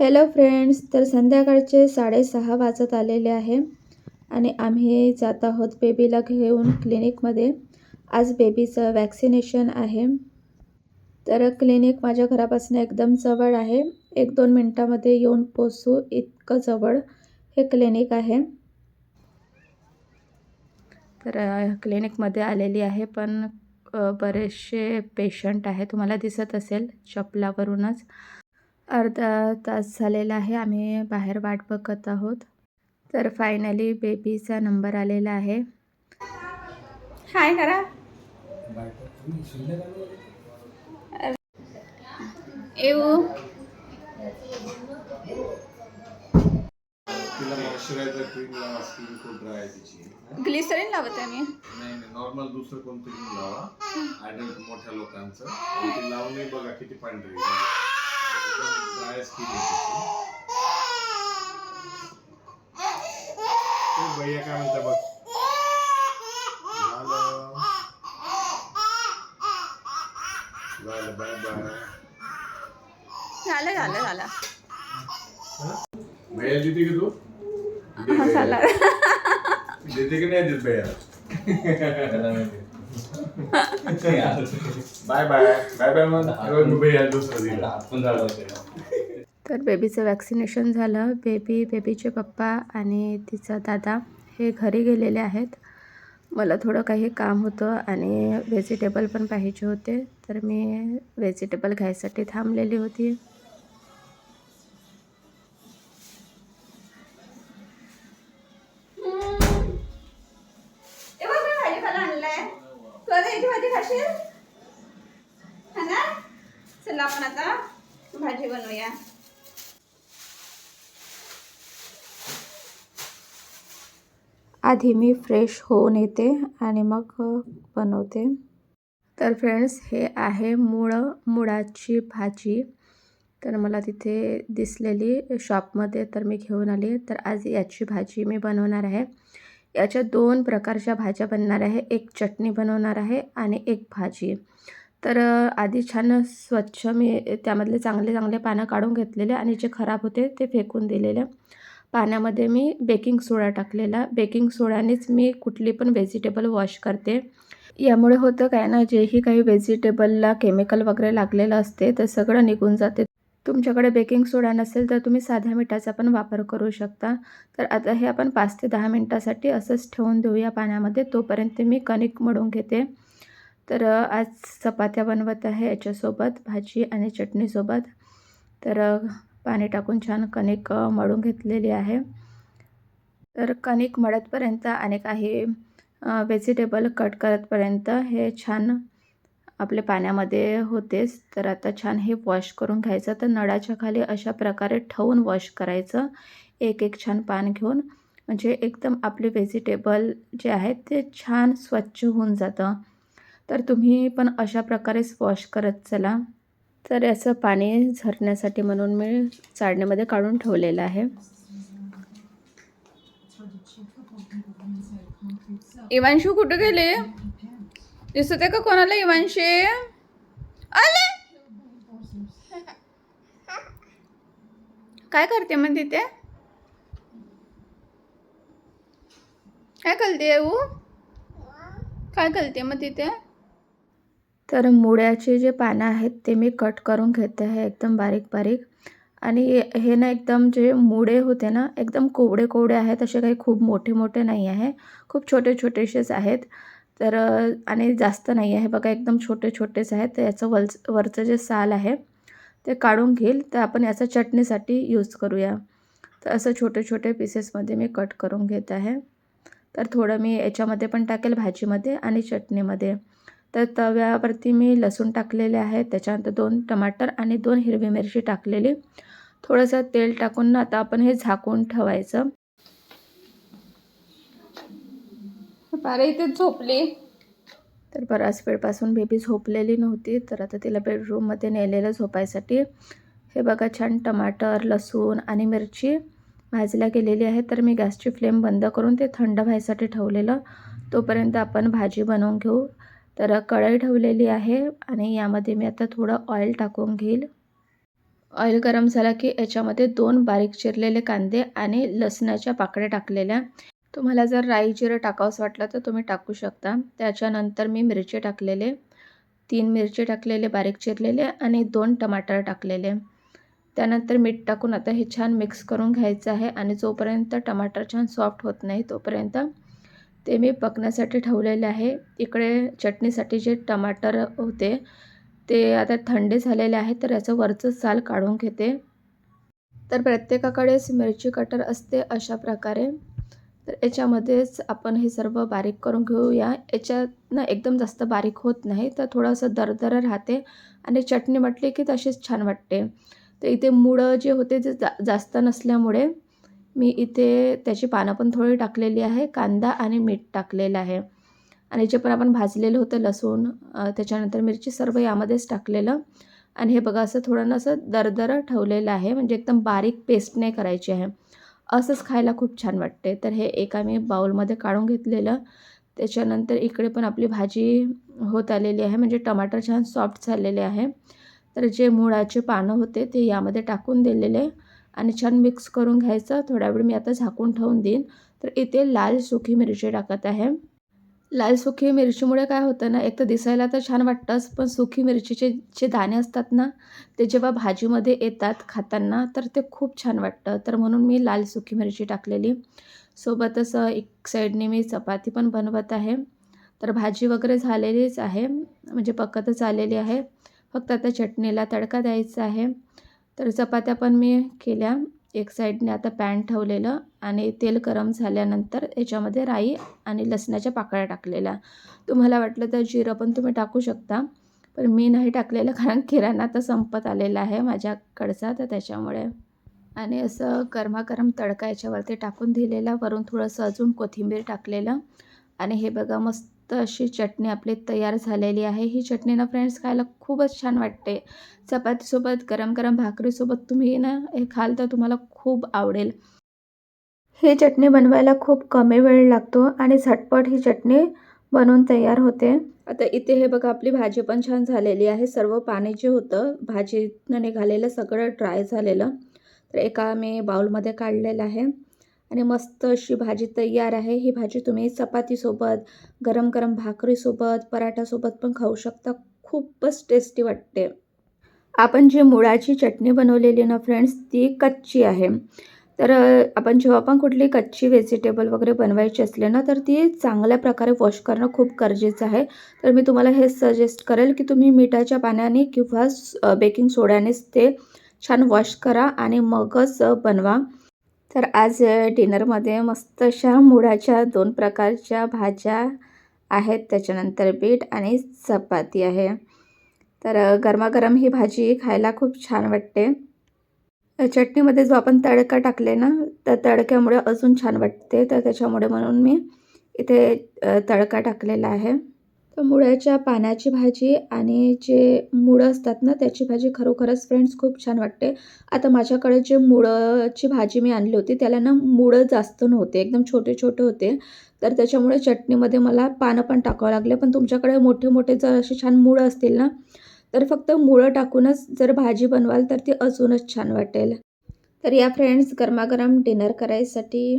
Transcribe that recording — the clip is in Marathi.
हॅलो फ्रेंड्स तर संध्याकाळचे साडेसहा वाजत आलेले आहे आणि आम्ही जात आहोत बेबीला घेऊन क्लिनिकमध्ये आज बेबीचं वॅक्सिनेशन आहे. तर क्लिनिक माझ्या घरापासून एकदम जवळ आहे. एक दोन मिनटामध्ये येऊन पोचू इतकं जवळ हे क्लिनिक आहे. तर क्लिनिकमध्ये आलेली आहे पण बरेचसे पेशंट आहे. तुम्हाला दिसत असेल चपलावरूनच. अर्धा तास झालेला आहे. आम्ही बाहेर वाट बघत आहोत. तर फायनली बेबीचा नंबर आलेला आहे. हाय करा येऊ. तिला मॉइश्चरायझर क्रीम लावा स्किन खूप ड्राय आहे तिची. ग्लिसरीन लावते मी. नाही नाही नॉर्मल दुसरं कोणतं क्रीम लावा. ऍडल्ट मोठ्या लोकांचं. आणि ते लावूनही बघा किती पांढरी आहे. तिची ते भैया काय म्हणता बघ झालं झालं बाय बाय। झालं झालं झालं. भैया देते की तू? हा झाला. देते की नाही देत भैया? Bye bye. बाय बाय मग भैया दुसरं दिलं तर बेबीचं वॅक्सिनेशन झालं. बेबी बेबीचे पप्पा आणि तिचा दादा हे घरी गेलेले आहेत. मला थोडं काही काम होतं आणि व्हेजिटेबल पण पाहिजे होते. तर मी व्हेजिटेबल घ्यायसाठी थांबलेली होती. चला आपण आता भाजी बनवूया. आधी मी फ्रेश होऊन येते आणि मग बनवते. तर फ्रेंड्स हे आहे मुळं मुळाची भाजी. तर मला तिथे दिसलेली शॉपमध्ये तर मी घेऊन आली. तर आज याची भाजी मी बनवणार आहे. याच्या दोन प्रकारच्या भाज्या बनणार आहे. एक चटणी बनवणार आहे आणि एक भाजी. तर आधी छान स्वच्छ मी त्यामधले चांगले चांगले पानं काढून घेतलेले आणि जे खराब होते ते फेकून दिलेले. पाण्यामध्ये मी बेकिंग सोडा टाकलेला. बेकिंग सोडानेच मी कुठली पण व्हेजिटेबल वॉश करते. यामुळे होतं काय ना जेही काही व्हेजिटेबलला केमिकल वगैरे लागलेलं असते ते सगळं निघून जाते. तुमच्याकडे बेकिंग सोडा नसेल तर तुम्ही साध्या मिठाचा पण वापर करू शकता. तर आता हे आपण पाच ते दहा मिनटासाठी असंच ठेवून देऊया पाण्यामध्ये तोपर्यंत मी कणिक मळून घेते. तर आज चपात्या बनवत आहे याच्यासोबत भाजी आणि चटणीसोबत. तर पाणी टाकून छान कणिक मळून घेतलेली आहे. तर कणिक मळतपर्यंत आणि काही व्हेजिटेबल कट करतपर्यंत हे छान आपले पाण्यामध्ये होतेच. तर आता छान हे वॉश करून घ्यायचं. तर नळाच्या खाली अशा प्रकारे ठेवून वॉश करायचं. एक एक छान पान घेऊन. म्हणजे एकदम आपले व्हेजिटेबल जे आहेत ते छान स्वच्छ होऊन जातं. तर तुम्ही पण अशा प्रकारेच वॉश करत चला. तर याचं पाणी झरण्यासाठी म्हणून मी चाळणीमध्ये काढून ठेवलेलं आहे. इवांशू कुठे गेले? दिसत आहे का कोणाला इवांशी? आले! काय करते मग तिथे? काय करते येऊ काय करते मग तिथे? तर मुळ्याचे जे पानं आहेत ते मी कट करून घेते आहे एकदम बारीक बारीक. आणि हे ना एकदम जे मुळे होते ना एकदम कोवडे कोवडे आहेत असे काही खूप मोठे मोठे नाही आहे. खूप छोटे छोटेसेच आहेत. तर आणि जास्त नाही आहे. बघा एकदम छोटे छोटेच आहेत. तर याचं वलच वरचं जे साल आहे ते काढून घेईल. तर आपण याचा चटणीसाठी यूज करूया. तर असं छोटे छोटे पीसेसमध्ये मी कट करून घेत आहे. तर थोडं मी याच्यामध्ये पण टाकेल भाजीमध्ये आणि चटणीमध्ये. तर तव्यावरती मी लसूण टाकलेले आहे. त्याच्यानंतर दोन टमाटर आणि दोन हिरवी मिरची टाकलेली. थोडंसं तेल टाकून ना आता आपण हे झाकून ठेवायचं. बारा इथे झोपली. तर बराच वेळपासून बेबी झोपलेली नव्हती. तर आता तिला बेडरूममध्ये नेलेलं झोपायसाठी. हे बघा छान टमाटर लसूण आणि मिरची भाजल्या गेलेली आहे. तर मी गॅसची फ्लेम बंद करून ते थंड व्हायसाठी ठेवलेलं. तोपर्यंत आपण भाजी बनवून घेऊ. तर कढई ठेवलेली आहे आणि यामध्ये मी आता थोडं ऑइल टाकून घेईल. ऑइल गरम झाला की याच्यामध्ये दोन बारीक चिरलेले कांदे आणि लसणाच्या पाकळ्या टाकलेल्या. तुम्हाला जर राई जिरं टाकावंसं वाटलं तर तुम्ही टाकू शकता. त्याच्यानंतर मी मिरची टाकलेले. तीन मिरची टाकलेले बारीक चिरलेले आणि दोन टमाटर टाकलेले. त्यानंतर मीठ टाकून आता हे छान मिक्स करून घ्यायचं आहे आणि जोपर्यंत टमाटर छान सॉफ्ट होत नाही तोपर्यंत ते मी पकण्यासाठी ठेवलेले आहे. इकडे चटणीसाठी जे टमाटर होते ते आता थंडे झालेले आहे तर याचं वरचं साल काढून घेते. तर प्रत्येकाकडेच मिरची कटर असते अशा प्रकारे. तर याच्यामध्येच आपण हे सर्व बारीक करून घेऊया. याच्यातनं एकदम जास्त बारीक होत नाही तर थोडंसं दरदर राहते आणि चटणी म्हटली की तशीच छान वाटते. तर इथे मुळं जे होते ते जा जास्त नसल्यामुळे मी इथे त्याची पानं पण थोडी टाकलेली आहे कांदा आणि मीठ टाकलेलं आहे. आणि जे पण आपण भाजलेलं होतं लसूण त्याच्यानंतर मिरची सर्व यामध्येच टाकलेलं. आणि हे बघा असं थोडं असं दरदर ठेवलेलं आहे म्हणजे एकदम बारीक पेस्ट नाही करायची आहे. असंच खायला खूप छान वाटते. तर हे एका मी बाऊलमध्ये काढून घेतलेलं. त्याच्यानंतर इकडे पण आपली भाजी होत आलेली आहे म्हणजे टमाटर छान सॉफ्ट झालेले आहे. तर जे मुळाचे पानं होते ते यामध्ये टाकून दिलेले. आणि छान मिक्स करून घ्यायचं. थोडा वेळ मी आता झाकून ठेवून देईन. तर इथे लाल सुकी मिरची टाकत आहे. लाल सुकी मिरचीमुळे काय होतं ना एक तर दिसायला तर छान वाटतंच पण सुकी मिरचीचे जे दाणे असतात ना ते जेव्हा भाजीमध्ये येतात खाताना तर ते खूप छान वाटतं. तर म्हणून मी लाल सुकी मिरची टाकलेली. सोबतच एक साईडने मी चपाती पण बनवत आहे. तर भाजी वगैरे झालेलीच आहे. म्हणजे पकतच आलेली आहे. फक्त आता चटणीला तडका द्यायचा आहे. तर चपात्या पण मी केल्या. एक साईडने आता पॅन ठेवलेलं आणि तेल गरम झाल्यानंतर याच्यामध्ये राई आणि लसणाच्या पाकळ्या टाकलेल्या. तुम्हाला वाटलं तर जिरं पण तुम्ही टाकू शकता पण मी नाही टाकलेलं कारण किराणा आता संपत आलेला आहे माझ्याकडचा तर त्याच्यामुळे. आणि असं गरमागरम तडका याच्यावरती टाकून दिलेला. वरून थोडंसं अजून कोथिंबीर टाकलेलं. आणि हे बघा मस्त तर अशी चटणी आपली तयार झालेली आहे. ही चटणी ना फ्रेंड्स खायला खूपच छान वाटते. चपातीसोबत गरम गरम भाकरीसोबत तुम्ही ना हे खाल तर तुम्हाला खूप आवडेल. ही चटणी बनवायला खूप कमी वेळ लागतो आणि झटपट ही चटणी बनवून तयार होते. आता इथे हे बघा आपली भाजी पण छान झालेली आहे. सर्व पाणी जे होतं भाजीनं निघालेलं सगळं ड्राय झालेलं. तर एका मी बाउलमध्ये काढलेलं आहे. आणि मस्त अशी भाजी तयार आहे. ही भाजी तुम्ही चपातीसोबत गरम गरम भाकरीसोबत पराठासोबत पण खाऊ शकता. खूपच टेस्टी वाटते. आपण जी मुळाची चटणी बनवलेली ना फ्रेंड्स ती कच्ची आहे. तर आपण जेव्हा पण कुठली कच्ची व्हेजिटेबल वगैरे बनवायची असले ना तर ती चांगल्या प्रकारे वॉश करणं खूप गरजेचं आहे. तर मी तुम्हाला हे सजेस्ट करेल की तुम्ही मिठाच्या पाण्याने किंवा बेकिंग सोड्यानेच ते छान वॉश करा आणि मगच बनवा. तर आज डिनरमध्ये मस्त अशा मुळाच्या दोन प्रकारच्या भाज्या आहेत. त्याच्यानंतर बीट आणि चपाती आहे. तर गरमागरम ही भाजी खायला खूप छान वाटते. चटणीमध्ये जो आपण तडका टाकले ना त्या तडक्यामुळे अजून छान वाटते. तर त्याच्यामुळे म्हणून मी इथे तडका टाकलेला आहे. तर मुळ्याच्या पानाची भाजी आणि जे मुळं असतात ना त्याची भाजी खरोखरच फ्रेंड्स खूप छान वाटते. आता माझ्याकडे जे मुळाची भाजी मी आणली होती त्याला ना मुळं जास्त नव्हते एकदम छोटे छोटे होते. तर त्याच्यामुळे चटणीमध्ये मला पानं पण टाकावं लागले पण तुमच्याकडे मोठे मोठे जर असे छान मुळं असतील ना तर फक्त मुळं टाकूनच जर भाजी बनवाल तर ती अजूनच छान वाटेल. तर या फ्रेंड्स गरमागरम डिनर करायसाठी